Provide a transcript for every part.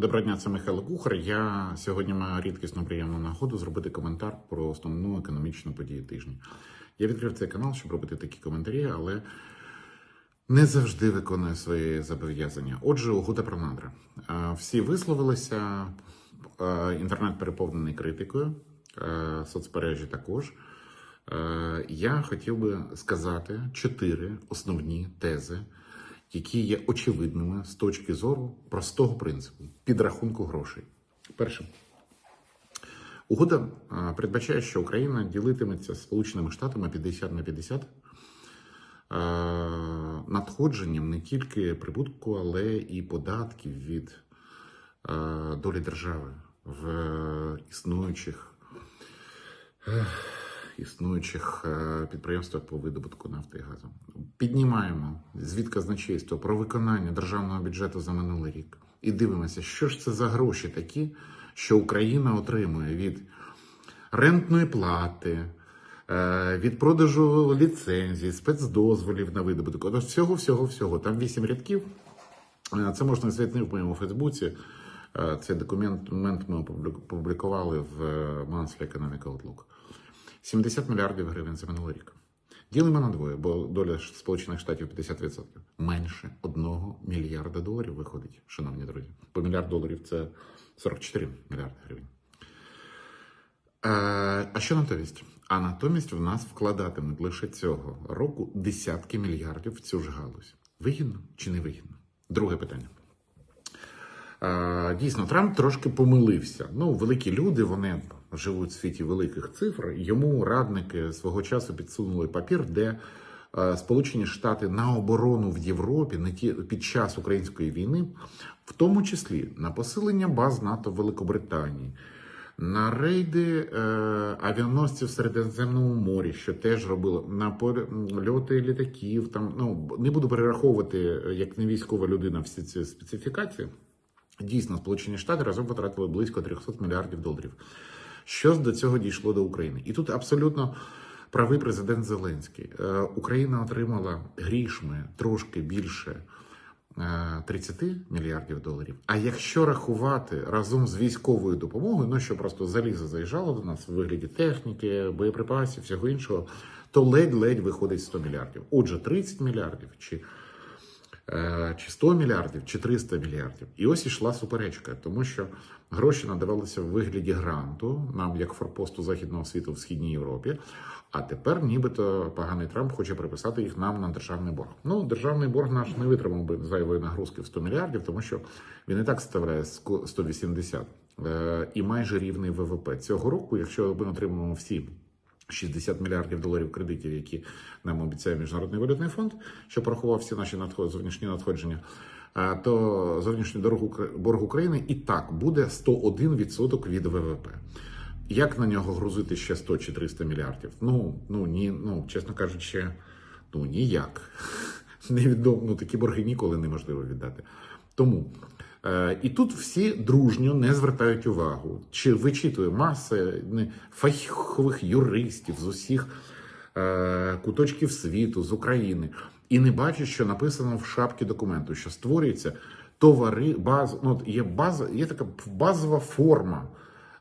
Доброго дня, це Михайло Кухар. Я сьогодні маю рідкісну приємну нагоду зробити коментар про основну економічну подію тижня. Я відкрив цей канал, щоб робити такі коментарі, але не завжди виконую свої зобов'язання. Отже, угода про надра. Е, Всі висловилися, е, інтернет переповнений критикою, е, соцмережі також. Я хотів би сказати чотири основні тези, які є очевидними з точки зору простого принципу підрахунку грошей. Перше. Угода е, передбачає, що Україна ділитиметься Сполученими Штатами 50 на 50 е, надходженням не тільки прибутку, але і податків від е, долі держави в існуючих, існуючих е, підприємствах по видобутку нафти і газу. Піднімаємо звіт казначейства про виконання державного бюджету за минулий рік і дивимося, що ж це за гроші такі, що Україна отримує від рентної плати, е, від продажу ліцензій, спецдозволів на видобуток. От всього, всього, всього. Там вісім рядків. Е, Це можна знайти в моєму Фейсбуці. Цей документ ми опублі- опублікували в Monthly Economic Outlook. 70 мільярдів гривень за минулий рік. Ділимо на двоє, бо доля Сполучених Штатів 50%. Менше 1 мільярда доларів виходить, шановні друзі. Бо мільярд доларів це 44 мільярди гривень. Е, А що натомість? А натомість в нас вкладатимуть лише цього року десятки мільярдів в цю ж галузь. Вигідно чи не вигідно? Друге питання. Е, Дійсно, Трамп трошки помилився. Ну, великі люди, вони живуть в світі великих цифр. Йому радники свого часу підсунули папір, де е, Сполучені Штати на оборону в Європі не ті під час української війни, в тому числі на посилення баз НАТО в Великобританії, на рейди е, авіаносців в Середземному морі, що теж робило на польоти літаків. Там ну не буду перераховувати е, як не військова людина всі ці специфікації. Дійсно, Сполучені Штати разом потратили близько 300 мільярдів доларів. Що до цього дійшло до України? І тут абсолютно правий президент Зеленський. Е, Україна отримала грішми трошки більше е, 30 мільярдів доларів. А якщо рахувати разом з військовою допомогою, ну що просто залізо заїжджало до нас в вигляді техніки, боєприпасів, всього іншого, то ледь-ледь виходить 100 мільярдів. Отже, 30 мільярдів чи Е, чи 100 мільярдів, чи 300 мільярдів. І ось ішла суперечка, тому що гроші надавалися в вигляді гранту, нам як форпосту західного світу в східній Європі. А тепер, нібито, поганий Трамп хоче приписати їх нам на державний борг. Ну, державний борг наш не витримав би зайвої нагрузки в 100 мільярдів, тому що він і так ставляє ско- 180 е, і майже рівний ВВП цього року. Якщо ми отримаємо всі 60 мільярдів доларів кредитів, які нам обіцяє Міжнародний валютний фонд, що порахував всі наші надход... зовнішні надходження, то зовнішній дорог Укра- борг України і так буде 101% від ВВП. Як на нього грузити ще 100 чи 300 мільярдів? Ну, ну ні, ну чесно кажучи, ну ніяк. Невідомо, ну такі борги ніколи неможливо віддати. Тому е, і тут всі дружньо не звертають увагу, чи вичитує маса не, фахових юристів з усіх е, куточків світу, з України, і не бачать, що написано в шапці документу, що створюється товари, баз, ну, є база, є така базова форма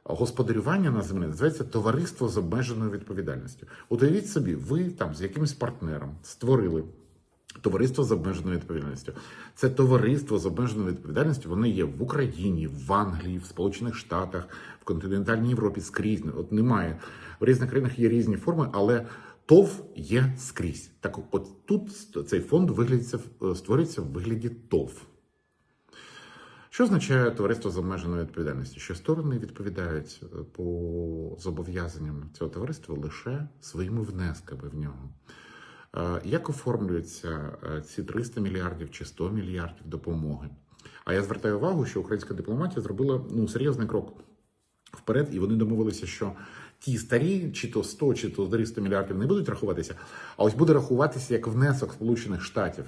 господарювання на землі називається товариство з обмеженою відповідальністю. Уявіть собі, ви там з якимось партнером створили. Товариство з обмеженою відповідальністю. Це товариство з обмеженою відповідальністю. Воно є в Україні, в Англії, в Сполучених Штатах, в континентальній Європі скрізь. От немає в різних країнах є різні форми, але ТОВ є скрізь. Так, от тут цей фонд виглядиться створюється в вигляді ТОВ. Що означає товариство з обмеженою відповідальністю? Що сторони відповідають е, по зобов'язанням цього товариства лише своїми внесками в нього. Е, Як оформлюються е, ці 300 мільярдів чи 100 мільярдів допомоги? А я звертаю увагу, що українська дипломатія зробила ну, серйозний крок вперед, і вони домовилися, що ті старі, чи то 100, чи то 300 мільярдів не будуть рахуватися, а ось буде рахуватися як внесок Сполучених Штатів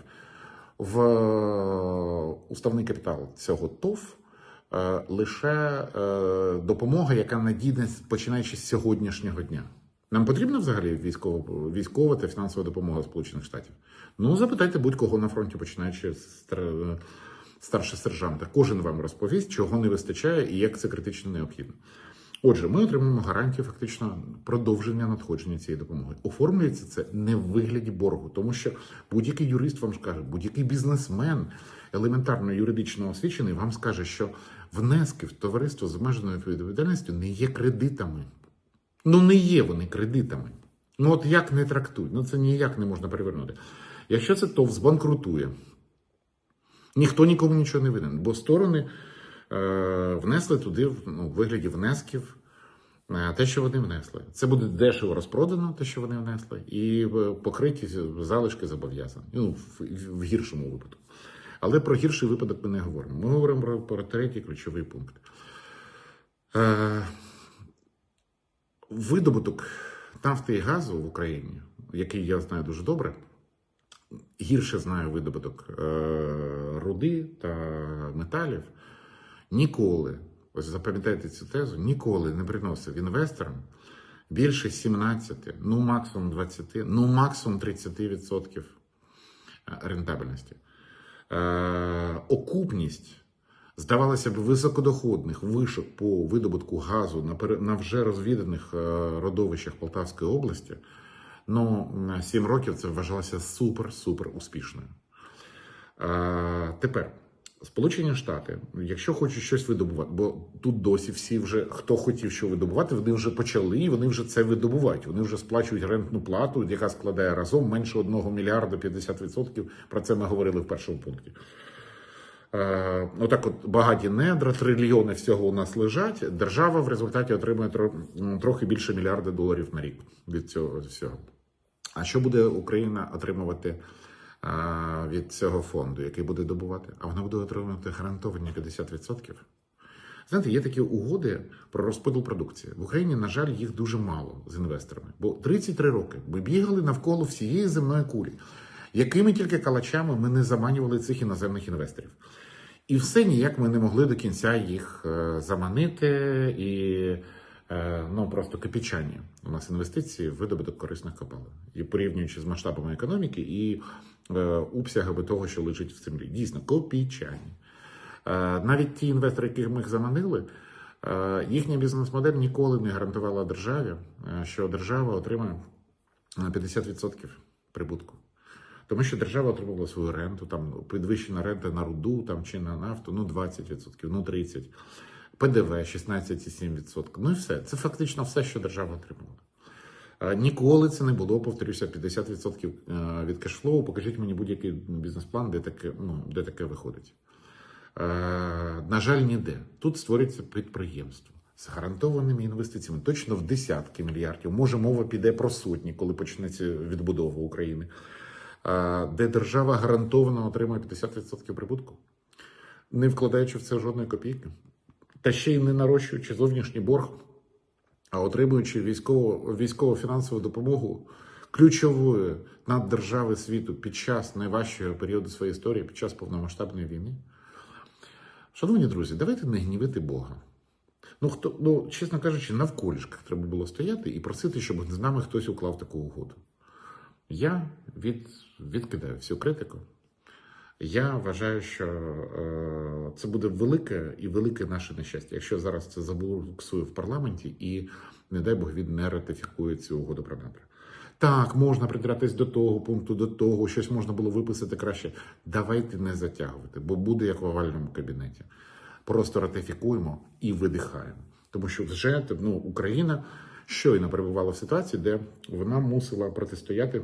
в е, уставний капітал цього ТОВ лише допомога, яка надійде починаючи з сьогоднішнього дня. Нам потрібна взагалі військова, військова та фінансова допомога Сполучених Штатів? Ну, запитайте будь-кого на фронті, починаючи з, тр- старший сержант, кожен вам розповість, чого не вистачає і як це критично необхідно. Отже, ми отримуємо гарантію фактично продовження надходження цієї допомоги. Оформлюється це не в вигляді боргу, тому що будь-який юрист вам скаже, будь-який бізнесмен елементарно юридично освічений вам скаже, що внески в товариство з обмеженою відповідальністю не є кредитами. Ну, не є вони кредитами. Ну, от як не трактують? Ну, це ніяк не можна перевернути. Якщо це ТОВ збанкрутує, ніхто нікому нічого не винен, бо сторони е, внесли туди ну, вигляді внесків е, те, що вони внесли. Це буде дешево розпродано, те, що вони внесли, і е, покриті залишки зобов'язань. Ну, в, в гіршому випадку. Але про гірший випадок ми не говоримо. Ми говоримо про, про третій ключовий пункт. Е, видобуток нафти і газу в Україні, який я знаю дуже добре, гірше знаю видобуток е, руди та металів, ніколи, ось запам'ятайте цю тезу, ніколи не приносив інвесторам більше 17, ну максимум 20, ну максимум 30% рентабельності. Е, окупність здавалося б, високодоходних вишок по видобутку газу на, вже розвіданих е, родовищах Полтавської області, ну, на 7 років це вважалося супер-супер успішною. Е, тепер, Сполучені Штати, якщо хочуть щось видобувати, бо тут досі всі вже, хто хотів що видобувати, вони вже почали і вони вже це видобувають. Вони вже сплачують рентну плату, яка складає разом менше 1 мільярда 50%. Про це ми говорили в першому пункті. Е, Отак, от багаті недра, трильйони всього у нас лежать. Держава в результаті отримує трохи більше мільярда доларів на рік від цього всього. А що буде Україна отримувати е, від цього фонду, який буде добувати? А вона буде отримувати гарантовані 50%. Знаєте, є такі угоди про розподіл продукції. В Україні, на жаль, їх дуже мало з інвесторами. Бо 33 роки ми бігали навколо всієї земної кулі. Якими тільки калачами ми не заманювали цих іноземних інвесторів. І все ніяк ми не могли до кінця їх е, заманити і е, ну просто копійчані у нас інвестиції в видобуток корисних копалин. І порівнюючи з масштабами економіки і е, обсягами того, що лежить в землі. Дійсно, копійчані. Е, Навіть ті інвестори, яких ми їх заманили, їхня бізнес-модель ніколи не гарантувала державі, що держава отримає е, 50% прибутку. Тому що держава отримувала свою ренту, там підвищена рента на руду там, чи на нафту, ну 20%, ну 30%, ПДВ 16,7%. Ну і все. Це фактично все, що держава отримувала. Ніколи це не було, повторюся, 50% е, від кешфлоу. Покажіть мені будь-який бізнес-план, де таке, ну, де таке виходить. На жаль, ніде. Тут створюється підприємство з гарантованими інвестиціями, точно в десятки мільярдів. Може, мова піде про сотні, коли почнеться відбудова України, де держава гарантовано отримує 50% прибутку, не вкладаючи в це жодної копійки, та ще й не нарощуючи зовнішній борг, а отримуючи військово, військово-фінансову допомогу ключової наддержави світу під час найважчого періоду своєї історії, під час повномасштабної війни. Шановні друзі, давайте не гнівити Бога. Ну, хто, ну, чесно кажучи, навколішках треба було стояти і просити, щоб з нами хтось уклав таку угоду. Я від, відкидаю всю критику. Я вважаю, що е, це буде велике і велике наше нещастя, якщо зараз це забуксує в парламенті і, не дай Бог, він не ратифікує цю угоду про надра. Так, можна придиратись до того пункту, до того, щось можна було виписати краще. Давайте не затягувати, бо буде як в овальному кабінеті. Просто ратифікуємо і видихаємо. Тому що вже ну, Україна щойно перебувала в ситуації, де вона мусила протистояти.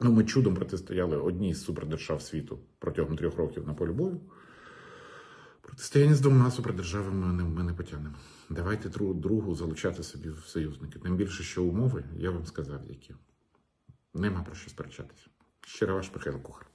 Ну, ми чудом протистояли одній з супердержав світу протягом трьох років на полі бою. Протистояння з двома супердержавами ми не, ми не потягнемо. Давайте другу залучати собі в союзники. Тим більше, що умови, я вам сказав, які. Нема про що сперечатися. Щиро ваш Михайло Кухар.